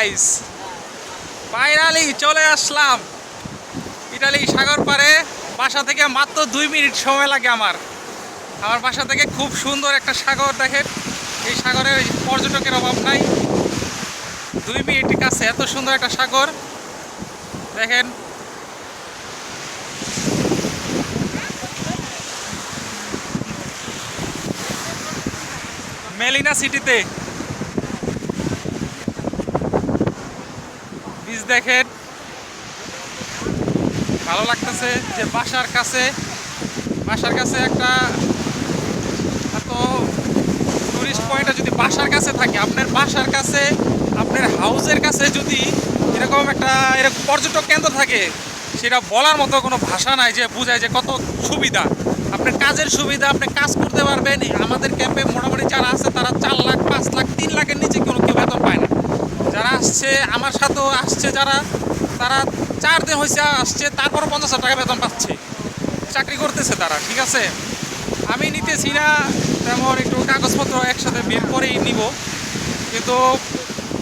Guys finally চলে আসলাম। Italy সাগর পারে বাসা থেকে মাত্র দুই মিনিট সময় লাগে আমার। আমার বাসা থেকে খুব সুন্দর একটা সাগর দেখেন। এই সাগরে পর্যটকের অভাব নাই। দুই মিনিট কাছে এত সুন্দর একটা সাগর। দেখেন। মেলিনা সিটিতে বীজ দেখেন। ভালো লাগতেছে যে বাসার কাছে বাসার কাছে একটা এত টুরিস্ট পয়েন্টটা যদি বাসার কাছে থাকে, আপনার বাসার কাছে, আপনার হাউসের কাছে যদি এরকম একটা, এরকম পর্যটক কেন্দ্র থাকে, সেটা বলার মতো কোনো ভাষা নাই যে বোঝায় যে কত সুবিধা। আপনার কাজের সুবিধা, আপনি কাজ করতে পারবেন আমাদের ক্যাম্পে মোটামুটি যারা আছে, তারা চার লাখ পাঁচ লাখ তিন লাখের নিচে কোনো কেউ বেতন পায় না যারা আসছে আমার সাথেও আসছে যারা, তারা চার দিন হয়েছে আসছে তারপর পঞ্চাশ হাজার টাকা বেতন পাচ্ছে। চাকরি করতেছে তারা, ঠিক আছে? আমি নিতেছি না, তেমন একটু কাগজপত্র একসাথে বের করেই নিব। কিন্তু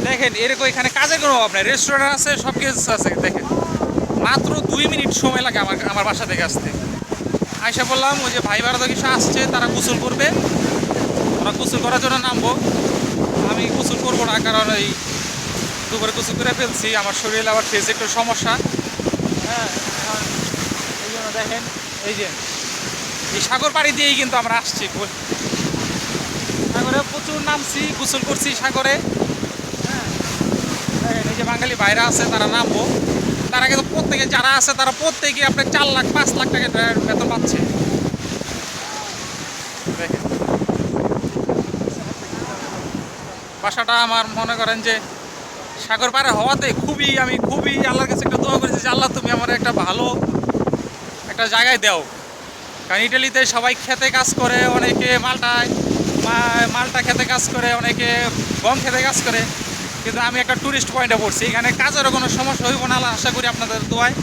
দেখেন, এরকম এখানে কাজের কোনো অভাব নাই। রেস্টুরেন্ট আছে, সব কিছু আছে, দেখেন। মাত্র দুই মিনিট সময় লাগে আমার আমার বাসা থেকে আসতে। আয়সা বললাম, ওই যে ভাই বারাদা কিছু আসছে, তারা গোসল করবে। ওরা গোসল করার জন্য নামবো। আমি গোসল করব না, কারণ এই দুপুরে গোসল করে ফেলছি, আমার শরীরে আবার ফেসে একটু সমস্যা। হ্যাঁ এই জন্য দেখেন, এই যে, এই সাগর পাড়ি দিয়েই কিন্তু আমরা আসছি। সাগরে প্রচুর নামছি, গোসল করছি সাগরে। হ্যাঁ এই যে বাঙালি বাইরে আছে, তারা নামবো। তারা কিন্তু প্রত্যেকে, যারা আছে, তারা প্রত্যেকে আপনার চার লাখ, পাঁচ লাখ টাকা বেতন পাচ্ছে। দেখেন। বাসাটা আমার মনে করেন যে সাগর পাড়ে হওয়াতে খুবই আমি খুবই আল্লাহর কাছে একটা দোয়া করেছি যে আল্লাহ, তুমি আমার একটা ভালো একটা জায়গায় দাও। কারণ ইটালিতে সবাই খেতে কাজ করে, অনেকে মালটায় মালটা খেতে কাজ করে, অনেকে গম খেতে কাজ করে। কিন্তু আমি একটা ট্যুরিস্ট পয়েন্টে পড়ছি। এখানে কাজেরও কোনো সমস্যা হইব না আশা করি আপনাদের দোয়ায়।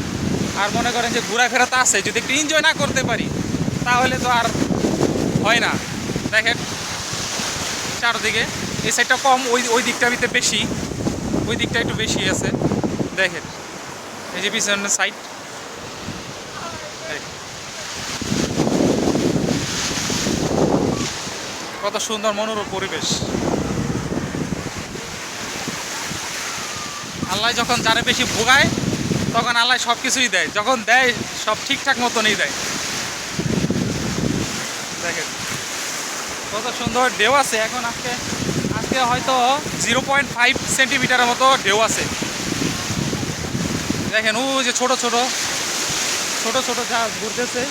আর মনে করেন যে ঘোরাফেরা তো আছে, যদি একটু এনজয় না করতে পারি, তাহলে তো আর হয় না। দেখেন, চারদিকে, এই সাইডটা কম, ওই ওই দিকটা বেশি। ওই দিকটা একটু বেশি আছে। দেখেন, এই যে পিছনের সাইড কত সুন্দর মনোরম পরিবেশ। আল্লাহ যখন যারে বেশি ভোগায়, তখন আল্লাহ সব কিছুই দেয়। যখন দেয়, সব ঠিকঠাক মতনই দেয়। দেখেন, কত সুন্দর ঢেউ আছে। এখন আজকে আজকে হয়তো জিরো পয়েন্ট ফাইভ সেন্টিমিটারের মতো ঢেউ আছে। দেখেন, ও যে ছোট ছোট ছোট ছোট জাহাজ ঘুরতেছে।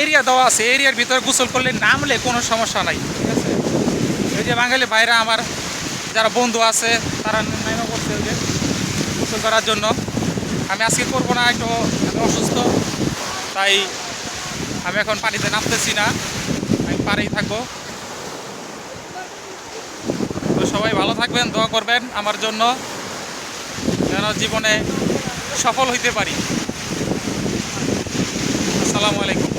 এরিয়া দেওয়া আছে এরিয়ার ভিতরে গোসল করলে নামলে কোনো সমস্যা নাই, ঠিক আছে? এই যে বাঙালি বাইরে আমার, যারা বন্ধু আছে, তারা নাইমা করছে ওই যে গোসল করার জন্য। আমি আজকে করব না, একটু অসুস্থ, তাই আমি এখন পানিতে নামতেছি না, আমি পারেই থাকব। সবাই ভালো থাকবেন দোয়া করবেন আমার জন্য যেন জীবনে সফল হইতে পারি। আসসালামু আলাইকুম।